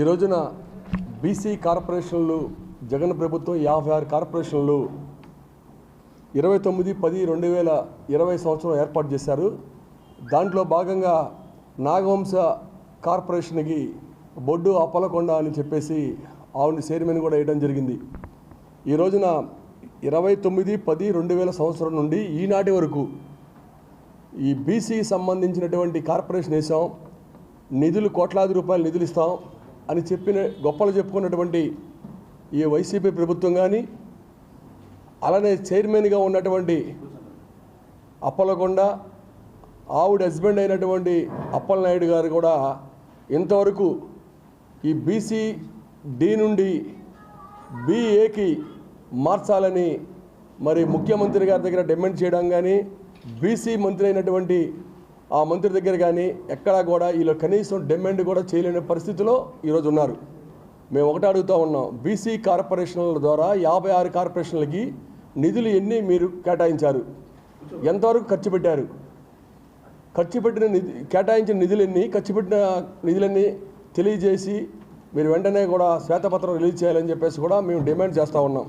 ఈ రోజున బీసీ కార్పొరేషన్లు జగన్ ప్రభుత్వం యాభై ఆరు కార్పొరేషన్లు ఇరవై తొమ్మిది పది రెండు వేల ఇరవై సంవత్సరం ఏర్పాటు చేశారు. దాంట్లో భాగంగా నాగవంశ కార్పొరేషన్కి బొడ్డు అప్పలకొండ అని చెప్పేసి ఆవిడ చైర్మన్ కూడా వేయడం జరిగింది. ఈ రోజున ఇరవై తొమ్మిది పది రెండు వేల సంవత్సరం నుండి ఈనాటి వరకు ఈ బీసీ సంబంధించినటువంటి కార్పొరేషన్ వేసాం నిధులు కోట్లాది రూపాయలు నిధులు ఇస్తాం. అని చెప్పిన గొప్పలు చెప్పుకున్నటువంటి ఈ వైసీపీ ప్రభుత్వం కానీ అలానే చైర్మన్గా ఉన్నటువంటి అప్పలకొండ ఆవిడ హస్బెండ్ అయినటువంటి అప్పలనాయుడు గారు కూడా ఇంతవరకు ఈ బీసీ డి నుండి బీఏకి మార్చాలని మరి ముఖ్యమంత్రి గారి దగ్గర డిమాండ్ చేయడం కానీ బీసీ మంత్రి అయినటువంటి ఆ మంత్రి దగ్గర కానీ ఎక్కడా కూడా వీళ్ళు కనీసం డిమాండ్ కూడా చేయలేని పరిస్థితిలో ఈరోజు ఉన్నారు. మేము ఒకటి అడుగుతూ ఉన్నాం. బీసీ కార్పొరేషన్ల ద్వారా యాభై ఆరు కార్పొరేషన్లకి నిధులు ఎన్ని మీరు కేటాయించారు? ఎంతవరకు ఖర్చు పెట్టారు? ఖర్చు పెట్టిన నిధి కేటాయించిన నిధులన్నీ ఖర్చు పెట్టిన నిధులన్నీ తెలియజేసి మీరు వెంటనే కూడా శ్వేతపత్రం రిలీజ్ చేయాలని చెప్పేసి కూడా మేము డిమాండ్ చేస్తూ ఉన్నాం.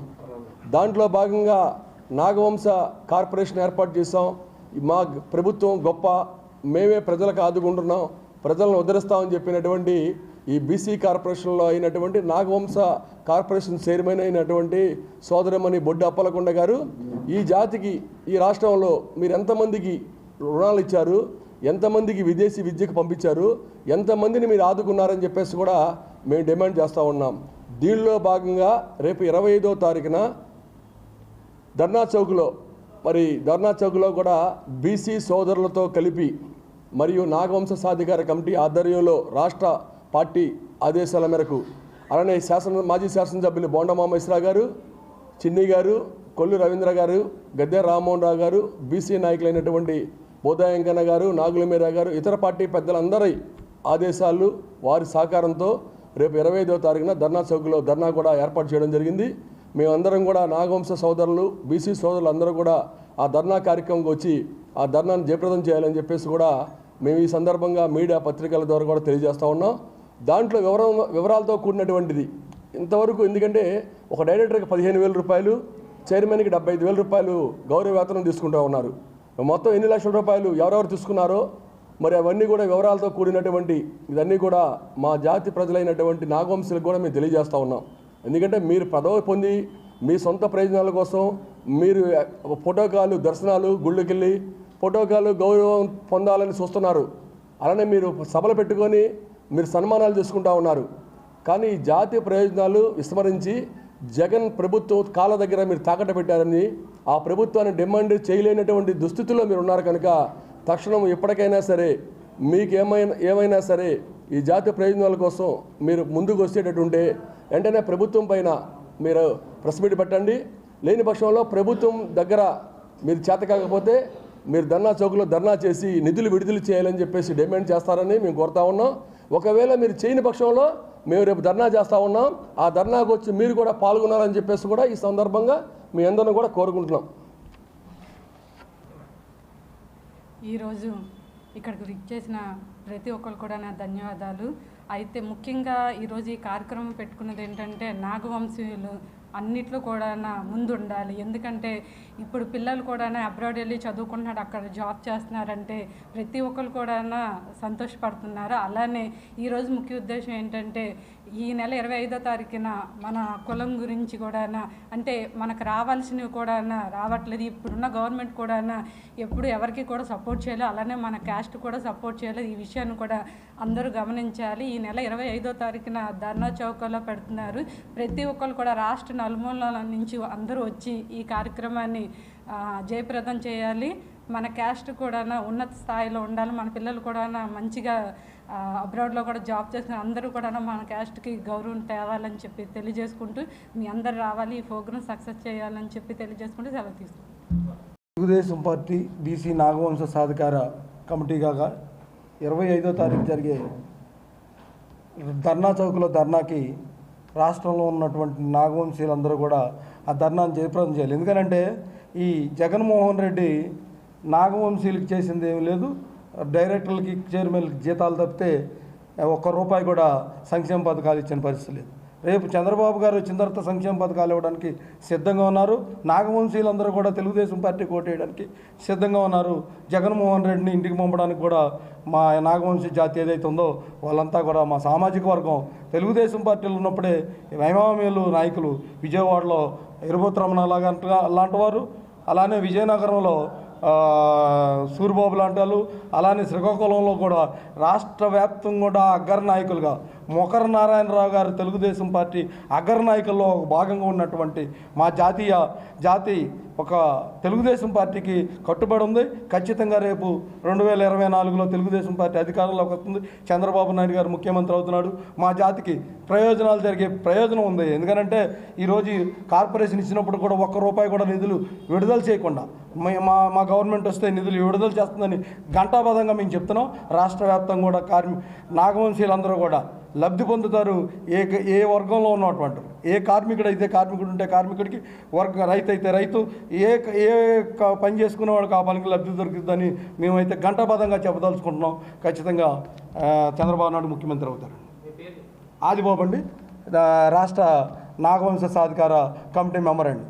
దాంట్లో భాగంగా నాగవంశ కార్పొరేషన్ ఏర్పాటు చేసాం మా ప్రభుత్వం గొప్ప మేమే ప్రజలకు ఆదుకుంటున్నాం ప్రజలను ఉద్ధరిస్తామని చెప్పినటువంటి ఈ బీసీ కార్పొరేషన్లో అయినటువంటి నాగవంశ కార్పొరేషన్ చైర్మన్ అయినటువంటి సోదరమణి బొడ్డు అప్పలకొండ గారు ఈ జాతికి ఈ రాష్ట్రంలో మీరు ఎంతమందికి రుణాలు ఇచ్చారు ఎంతమందికి విదేశీ విద్యకు పంపించారు ఎంతమందిని మీరు ఆదుకున్నారని చెప్పేసి కూడా మేము డిమాండ్ చేస్తూ ఉన్నాం. దీనిలో భాగంగా రేపు ఇరవై ఐదో తారీఖున ధర్నా చౌక్లో మరి ధర్నా చౌక్లో కూడా బీసీ సోదరులతో కలిపి మరియు నాగవంశ సాధికార కమిటీ ఆధ్వర్యంలో రాష్ట్ర పార్టీ ఆదేశాల మేరకు అలానే శాసన మాజీ శాసనసభ్యులు బోండమామేశ్వర గారు చిన్ని గారు కొల్లు రవీంద్ర గారు గద్దె రామ్మోహన్ రావు గారు బీసీ నాయకులైనటువంటి బోధాయంకన్న గారు నాగులమీరా గారు ఇతర పార్టీ పెద్దలందరి ఆదేశాలు వారి సహకారంతో రేపు ఇరవై ఐదవ తారీఖున ధర్నా చౌక్లో ధర్నా కూడా ఏర్పాటు చేయడం జరిగింది. మేమందరం కూడా నాగవంశ సోదరులు బీసీ సోదరులు అందరూ కూడా ఆ ధర్నా కార్యక్రమంకి వచ్చి ఆ ధర్నాను జయప్రదం చేయాలని చెప్పేసి కూడా మేము ఈ సందర్భంగా మీడియా పత్రికల ద్వారా కూడా తెలియజేస్తూ ఉన్నాం. దాంట్లో వివరం వివరాలతో కూడినటువంటిది ఇంతవరకు ఎందుకంటే ఒక డైరెక్టర్కి పదిహేను వేల రూపాయలు చైర్మన్కి డెబ్బై ఐదు వేల రూపాయలు గౌరవ వేతనం తీసుకుంటూ ఉన్నారు. మొత్తం ఎన్ని లక్షల రూపాయలు ఎవరెవరు తీసుకున్నారో మరి అవన్నీ కూడా వివరాలతో కూడినటువంటి ఇవన్నీ కూడా మా జాతి ప్రజలైనటువంటి నాగవంశులకు కూడా మేము తెలియజేస్తూ ఉన్నాం. ఎందుకంటే మీరు పదవి పొంది మీ సొంత ప్రయోజనాల కోసం మీరు ఫోటోకాలు దర్శనాలు గుళ్ళకెళ్ళి ఫోటోకాలు గౌరవం పొందాలని చూస్తున్నారు. అలానే మీరు సభలు పెట్టుకొని మీరు సన్మానాలు చేసుకుంటా ఉన్నారు. కానీ ఈ జాతీయ ప్రయోజనాలు విస్మరించి జగన్ ప్రభుత్వం కాళ్ళ దగ్గర మీరు తాకట్టు పెట్టారని ఆ ప్రభుత్వాన్ని డిమాండ్ చేయలేనటువంటి దుస్థితిలో మీరు ఉన్నారు కనుక తక్షణం ఎప్పటికైనా సరే మీకు ఏమైనా ఏమైనా సరే ఈ జాతీయ ప్రయోజనాల కోసం మీరు ముందుకు వచ్చేటట్టుంటే వెంటనే ప్రభుత్వం పైన మీరు ప్రెస్ మీట్ పెట్టండి. లేని పక్షంలో ప్రభుత్వం దగ్గర మీరు చేత కాకపోతే మీరు ధర్నా చౌక్లో ధర్నా చేసి నిధులు విడుదల చేయాలని చెప్పేసి డిమాండ్ చేస్తారని మేము కోరుతా ఉన్నాం. ఒకవేళ మీరు చేయని పక్షంలో మేము రేపు ధర్నా చేస్తూ ఉన్నాం. ఆ ధర్నాకు వచ్చి మీరు కూడా పాల్గొనాలని చెప్పేసి కూడా ఈ సందర్భంగా మీ అందరిని కూడా కోరుకుంటున్నాం. ఈరోజు ఇక్కడికి రిక్ చేసిన ప్రతి ఒక్కరు కూడా నా ధన్యవాదాలు. అయితే ముఖ్యంగా ఈరోజు ఈ కార్యక్రమం పెట్టుకున్నది ఏంటంటే నాగవంశీయులు అన్నిట్లో కూడా ముందు ఉండాలి ఎందుకంటే ఇప్పుడు పిల్లలు కూడా అబ్రాడ్ వెళ్ళి చదువుకుంటున్నాడు అక్కడ జాబ్ చేస్తున్నారంటే ప్రతి ఒక్కరు కూడా సంతోషపడుతున్నారు. అలానే ఈరోజు ముఖ్య ఉద్దేశం ఏంటంటే ఈ నెల ఇరవై ఐదో తారీఖున మన కులం గురించి కూడా అంటే మనకు రావాల్సినవి కూడా రావట్లేదు ఇప్పుడున్న గవర్నమెంట్ కూడా ఎప్పుడు ఎవరికి కూడా సపోర్ట్ చేయలేదు అలానే మన క్యాస్ట్ కూడా సపోర్ట్ చేయలేదు ఈ విషయాన్ని కూడా అందరూ గమనించాలి. ఈ నెల ఇరవై ఐదో తారీఖున ధర్నా చౌకలో పెడుతున్నారు. ప్రతి ఒక్కరు కూడా రాష్ట్ర నలుమూలల నుంచి అందరూ వచ్చి ఈ కార్యక్రమాన్ని జయప్రదం చేయాలి. మన క్యాస్ట్ కూడా ఉన్నత స్థాయిలో ఉండాలి. మన పిల్లలు కూడా మంచిగా అబ్రాడ్లో కూడా జాబ్ చేసిన అందరూ కూడా మన క్యాస్ట్కి గౌరవం తేవాలని చెప్పి తెలియజేసుకుంటూ మీ అందరు రావాలి ఈ ప్రోగ్రామ్ సక్సెస్ చేయాలని చెప్పి తెలియజేసుకుంటూ సెలవు తీసుకుంటాం తెలుగుదేశం పార్టీ బీసీ నాగవంశ సాధికార కమిటీగా ఇరవై ఐదో తారీఖు జరిగే ధర్నా చౌక్లో ధర్నాకి రాష్ట్రంలో ఉన్నటువంటి నాగవంశీయులందరూ కూడా ఆ ధర్నాను జయప్రదం చేయాలి. ఎందుకంటే ఈ జగన్మోహన్ రెడ్డి నాగవంశీయులకు చేసింది ఏమీ లేదు. డైరెక్టర్లకి చైర్మన్లకి జీతాలు తప్పితే ఒక్క రూపాయి కూడా సంక్షేమ పథకాలు ఇచ్చిన పరిస్థితి లేదు. రేపు చంద్రబాబు గారు వచ్చిన తర్వాత సంక్షేమ పథకాలు ఇవ్వడానికి సిద్ధంగా ఉన్నారు. నాగవంశీయులందరూ కూడా తెలుగుదేశం పార్టీ కోటేయడానికి సిద్ధంగా ఉన్నారు. జగన్మోహన్ రెడ్డిని ఇంటికి పంపడానికి కూడా మా నాగవంశీ జాతి ఏదైతే ఉందో వాళ్ళంతా కూడా మా సామాజిక వర్గం తెలుగుదేశం పార్టీలు ఉన్నప్పుడే వైమామేలు నాయకులు విజయవాడలో ఇరుబోత్రమణ లాగా అలాంటి వారు. అలానే విజయనగరంలో సూరిబాబు లాంటి వాళ్ళు అలానే శ్రీకాకుళంలో కూడా రాష్ట్ర వ్యాప్తంగా కూడా అగ్ర నాయకులుగా మొకర నారాయణరావు గారు తెలుగుదేశం పార్టీ అగ్రనాయకుల్లో ఒక భాగంగా ఉన్నటువంటి మా జాతీయ జాతి ఒక తెలుగుదేశం పార్టీకి కట్టుబడి ఉంది. ఖచ్చితంగా రేపు రెండు వేల ఇరవై నాలుగులో తెలుగుదేశం పార్టీ అధికారంలోకి వస్తుంది. చంద్రబాబు నాయుడు గారు ముఖ్యమంత్రి అవుతున్నాడు. మా జాతికి ప్రయోజనాలు జరిగే ప్రయోజనం ఉంది. ఎందుకంటే ఈరోజు కార్పొరేషన్ ఇచ్చినప్పుడు కూడా ఒక్క రూపాయి కూడా నిధులు విడుదల చేయకుండా మే- మా మా గవర్నమెంట్ వస్తే నిధులు విడుదల చేస్తుందని ఘంటాబద్ధంగా మేము చెప్తున్నాం. రాష్ట్ర వ్యాప్తంగా కూడా కార్మి నాగవంశీయులందరూ కూడా లబ్ధి పొందుతారు ఏ ఏ వర్గంలో ఉన్నటువంటి ఏ కార్మికుడు అయితే కార్మికుడు ఉంటే కార్మికుడికి వర్గ రైతు అయితే రైతు ఏ ఏ పని చేసుకునేవాడికి ఆ పనికి లబ్ధి దొరుకుతుందని మేమైతే గంటాబద్ధంగా చెప్పదలుచుకుంటున్నాం. ఖచ్చితంగా చంద్రబాబు నాయుడు ముఖ్యమంత్రి అవుతారు. ఆదిబాబు అండి రాష్ట్ర నాగవంశ సాధికార కమిటీ మెంబర్ అండి.